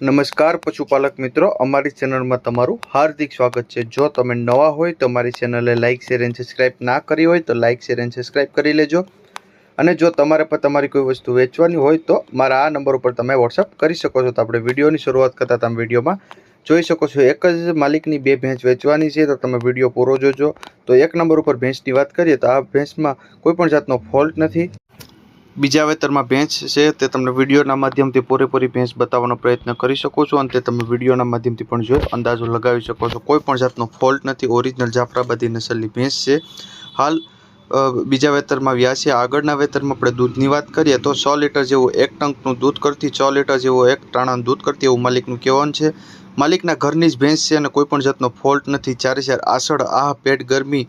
નમસ્કાર, પશુપાલક મિત્રો. અમારી ચેનલમાં તમારું હાર્દિક સ્વાગત છે. જો તમે નવા હોય તો અમારી ચેનલે લાઇક શેર એન્ડ સબસ્ક્રાઈબ ના કરી હોય તો લાઇક શેર એન્ડ સબસ્ક્રાઈબ કરી લેજો. અને જો તમારે પણ તમારી કોઈ વસ્તુ વેચવાની હોય તો મારા આ નંબર ઉપર તમે વોટ્સઅપ કરી શકો છો. તો આપણે વિડીયોની શરૂઆત કરતાં તમે વિડીયોમાં. જોઈ શકો છો, એક જ માલિકની બે ભેંસ વેચવાની છે. તો તમે વીડિયો પૂરો જોજો. તો એક નંબર ઉપર ભેંસની વાત કરીએ તો આ ભેંસમાં કોઈપણ જાતનો ફોલ્ટ નથી. બીજા વેતરમાં ભેંસ છે, તે તમને વિડીયોના માધ્યમથી પૂરેપૂરી ભેંસ બતાવવાનો પ્રયત્ન કરી શકો છો અને તે તમે વિડીયોના માધ્યમથી પણ જોઈ અંદાજો લગાવી શકો છો. કોઈ પણ જાતનો ફોલ્ટ નથી ઓરિજિનલ જાફરાબાદી નસલની ભેંસ છે. હાલ બીજા વેતરમાં વ્યા છે. આગળના વેતરમાં આપણે દૂધની વાત કરીએ તો સો લીટર જેવું એક ટંકનું દૂધ કરતી, છ લીટર જેવું એક ટાણાનું દૂધ કરતી એવું માલિકનું કહેવાનું છે. માલિકના ઘરની જ ભેંસ છે અને કોઈપણ જાતનો ફોલ્ટ નથી. ચારે ચાર આસળ આ પેટ ગરમી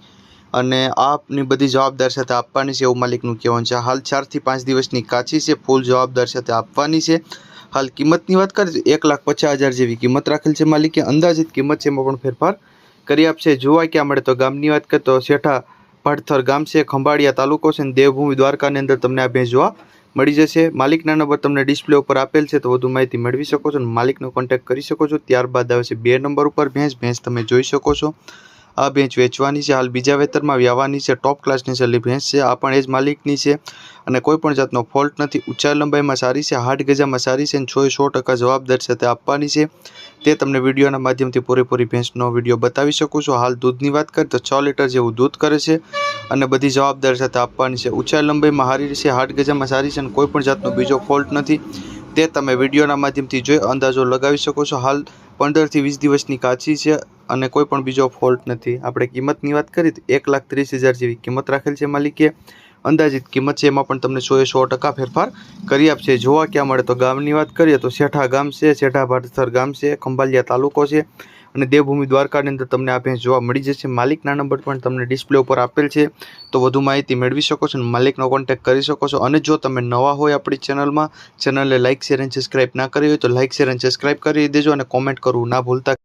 અને આપની બધી જવાબદાર સાથે આપવાની છે એવું માલિકનું કહેવાનું છે. હાલ ચારથી પાંચ દિવસની કાચી છે, ફૂલ જવાબદાર સાથે આપવાની છે. હાલ કિંમતની વાત કરીએ એક લાખ પચાસ હજાર જેવી કિંમત રાખેલ છે માલિકે. અંદાજિત કિંમત છે એમાં પણ ફેરફાર કરી આપશે. જોવા ક્યાં મળે તો ગામની વાત કરીએ તો શેઠા ભડથર ગામ છે, ખંભાળિયા તાલુકો છે અને દેવભૂમિ દ્વારકાની અંદર તમને આ ભેંસ જોવા મળી જશે. માલિકના નંબર તમને ડિસ્પ્લે ઉપર આપેલ છે તો વધુ માહિતી મેળવી શકો છો અને માલિકનો કોન્ટેક્ટ કરી શકો છો. ત્યારબાદ આવે છે બે નંબર ઉપર ભેંસ. ભેંસ તમે જોઈ શકો છો. આ ભેંસ વેચવાની છે, હાલ બીજા વેતરમાં વ્યાવાની છે ટોપ ક્લાસની છેલ્લી ભેંસ છે, આ પણ એ જ માલિકની છે અને કોઈ પણ જાતનો ફોલ્ટ નથી. ઊંચાઈ લંબાઈમાં સારી છે હાથ ગજામાં સારી છે અને સો સો ટકા જવાબદાર છે તે આપવાની છે. તે તમને વિડીયોના માધ્યમથી પૂરેપૂરી ભેંસનો વીડિયો બતાવી શકું છું. હાલ દૂધની વાત કરીએ તો છ લીટર જેવું દૂધ કરે છે અને બધી જવાબદાર સાથે આપવાની છે. ઊંચાઈ લંબાઈમાં સારી છે હાથ ગજામાં સારી છે અને કોઈ પણ જાતનો બીજો ફોલ્ટ નથી. તે તમે વિડીયોના માધ્યમથી જોઈ અંદાજો લગાવી શકો છો. હાલ પંદરથી વીસ દિવસની કાચી છે અને કોઈ પણ બીજો ફોલ્ટ નથી. આપણે કિંમતની વાત કરીએ તો એક લાખ ત્રીસ હજાર જેવી કિંમત રાખેલ છે માલિકે. અંદાજિત કિંમત છે એમાં પણ તમને સો એ સો ટકા ફેરફાર કરી આપશે. જોવા ક્યાં મળે તો ગામની વાત કરીએ તો શેઠા ગામ છે, શેઠા ભાટસર ગામ છે, ખંભાલિયા તાલુકો છે. અને દેવભૂમિ દ્વારકાની અંદર તમને આ ભેંસ જોવા મળી જશે. માલિકના નંબર પણ તમને ડિસ્પ્લે ઉપર આપેલ છે. તો વધુ માહિતી મેળવી શકો છો અને માલિકનો કોન્ટેક્ટ કરી શકો છો. અને જો તમે નવા હોય આપણી ચેનલમાં, ચેનલને લાઇક શેર અને સબસ્ક્રાઇબ ના કરી હોય તો લાઇક શેર અને સબસ્ક્રાઇબ કરી દેજો અને કોમેન્ટ કરવું ના ભૂલતા.